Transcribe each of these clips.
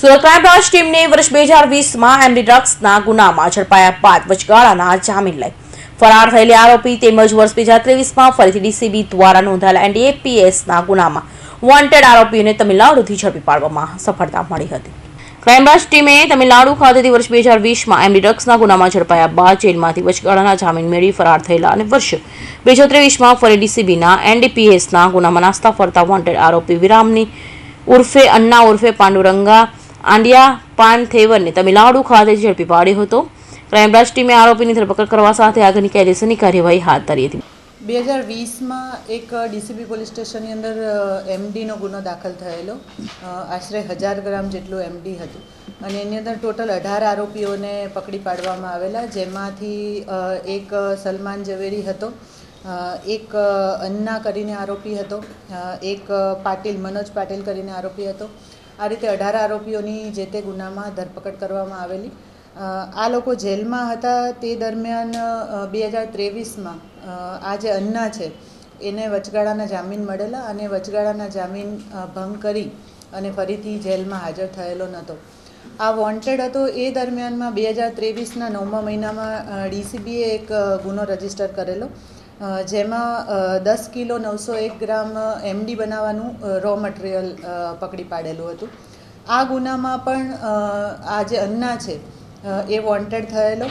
Surat crime branch ટીમને વર્ષ બે હજાર વીસમાં એમડી ડ્રગ્સના ગુનામાં ઝડપાયા બાદ વચગાળાના જામીન લઈ. ફરાર થયેલી આરોપી તેમજ વર્ષ બે હજાર ત્રેવીસમાં ફરીથી ડીસીબી દ્વારા નોંધાયેલા એનડીએપીએસના ગુનામાં વોન્ટેડ આરોપીઓને તમિલનાડુથી ઝડપી પાડવામાં સફળતા મળી હતી. ક્રાઇમ બ્રાન્ચ ટીમે તમિલનાડુ ખાતેથી વર્ષ બે હજાર વીસમાં એમડી ડ્રગ્સના ગુનામાં ઝડપાયા બાદ જેલમાંથી વચગાળાના જામીન મેળવી ફરાર થયેલા અને વર્ષ બે હજાર ત્રેવીસમાં ફરી ડીસીબીના એનડીપીએસના ગુનામાં નાસ્તા ફરતા વોન્ટેડ આરોપી વિરામની ઉર્ફે, અન્ના ઉર્ફે, પાંડુરંગા આંડિયા, પાન થેવરને તમિલનાડુ ખાતે ઝડપી પાડ્યો હતો. ક્રાઇમબ્રાન્ચ ટીમે આરોપીની ધરપકડ કરવા સાથે આગળની કાયદેસરની કાર્યવાહી હાથ ધરી હતી. બે હજાર વીસમાં એક ડીસીબી પોલીસ સ્ટેશનની અંદર એમડીનો ગુનો દાખલ થયેલો. આશરે હજાર ગ્રામ જેટલું એમડી હતું. અને એની અંદર ટોટલ અઢાર આરોપીઓને પકડી પાડવામાં આવેલા, જેમાંથી એક સલમાન ઝવેરી હતો એક અન્ના કરીને આરોપી હતો એક પાટીલ, મનોજ પાટીલ કરીને આરોપી હતો આ રીતે અઢાર આરોપીઓની જે તે ગુનામાં ધરપકડ કરવામાં આવેલી. આ લોકો જેલમાં હતા. તે દરમિયાન બે હજાર ત્રેવીસમાં આ જે અન્ના છે, એને વચગાળાના જામીન મળેલા અને વચગાળાના જામીન ભંગ કરી અને ફરીથી જેલમાં હાજર થયેલો નહોતો. આ વોન્ટેડ હતો. એ દરમિયાનમાં બે હજાર ત્રેવીસના નવમા મહિનામાં ડીસીબીએ એક ગુનો રજિસ્ટર કરેલો. જેમાં દસ કિલો નવસો એક ગ્રામ એમડી બનાવવાનું રો મટીરિયલ પકડી પાડેલું હતું. આ ગુનામાં પણ આ જે અન્ના છે એ વોન્ટેડ થયેલો.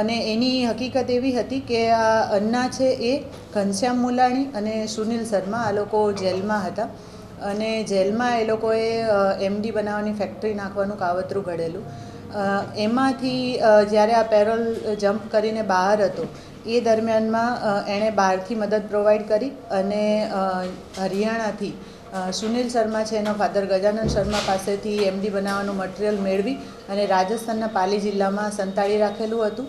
અને એની હકીકત એવી હતી કે આ અન્ના છે એ ઘનશ્યામ મુલાણી અને સુનિલ શર્મા આ લોકો જેલમાં હતા. અને જેલમાં એ લોકોએ એમડી બનાવવાની ફેક્ટરી નાખવાનું કાવતરું ઘડેલું. એમાંથી જ્યારે આ પેરોલ જમ્પ કરીને બહાર હતો, એ દરમિયાનમાં એણે બહારથી મદદ પ્રોવાઈડ કરી અને હરિયાણાથી સુનિલ શર્મા છે એનો ફાધર ગજાનંદ શર્મા પાસેથી એમડી બનાવવાનું મટીરિયલ મેળવી અને રાજસ્થાનના પાલી જિલ્લામાં સંતાડી રાખેલું હતું.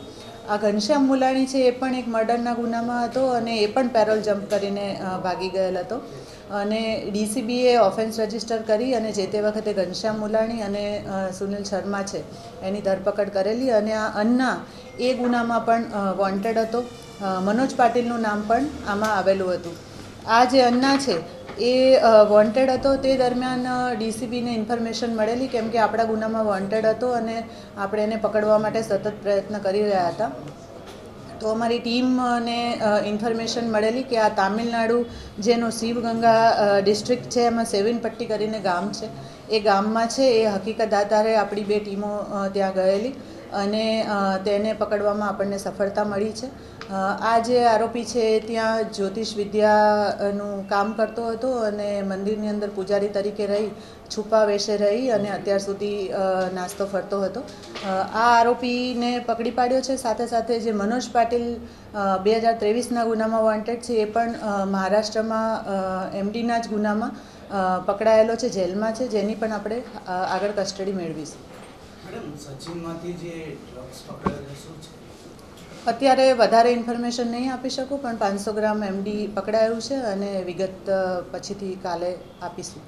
આ ઘનશ્યામ મુલાણી છે, એ પણ એક મર્ડરના ગુનામાં હતો અને એ પણ પેરોલ જમ્પ કરીને ભાગી ગયેલ હતો. અને ડીસીબીએ ઓફેન્સ રજિસ્ટર કરી અને જે તે વખતે ઘનશ્યામ મુલાણી અને સુનિલ શર્મા છે, એની ધરપકડ કરેલી અને આ અન્ના એ ગુનામાં પણ વોન્ટેડ હતો. મનોજ પાટીલનું નામ પણ આમાં આવેલું હતું. આ જે અન્ના છે એ વોન્ટેડ હતો તે દરમિયાન ડીસીબીને ઇન્ફોર્મેશન મળેલી કેમ કે આપણા ગુનામાં વોન્ટેડ હતો અને આપણે એને પકડવા માટે સતત પ્રયત્ન કરી રહ્યા હતા. તો અમારી ટીમને ઇન્ફોર્મેશન મળેલી કે આ તામિલનાડુ જેનો શિવગંગા ડિસ્ટ્રિક્ટ છે, એમાં સેવિનપટ્ટી કરીને ગામ છે. એ ગામમાં છે, એ હકીકત આધારે આપણી બે ટીમો ત્યાં ગયેલી. અને તેને પકડવામાં આપણને સફળતા મળી છે. આ જે આરોપી છે ત્યાં જ્યોતિષ વિદ્યાનું કામ કરતો હતો અને મંદિરની અંદર પૂજારી તરીકે રહી, છુપા વેશે રહી અને અત્યાર સુધી નાસ્તો ફરતો હતો. આ આરોપીને પકડી પાડ્યો છે. સાથે સાથે જે મનોજ પાટીલ બે હજાર ત્રેવીસના ગુનામાં વોન્ટેડ છે એ પણ મહારાષ્ટ્રમાં એમડીના જ ગુનામાં પકડાયેલો છે, જેલમાં છે. જેની પણ આપણે આગળ કસ્ટડી મેળવીશું. અત્યારે વધારે ઇન્ફોર્મેશન નહીં આપી શકું, પણ પાંચસો ગ્રામ એમડી પકડાયું છે અને વિગત પછીથી કાલે આપીશું.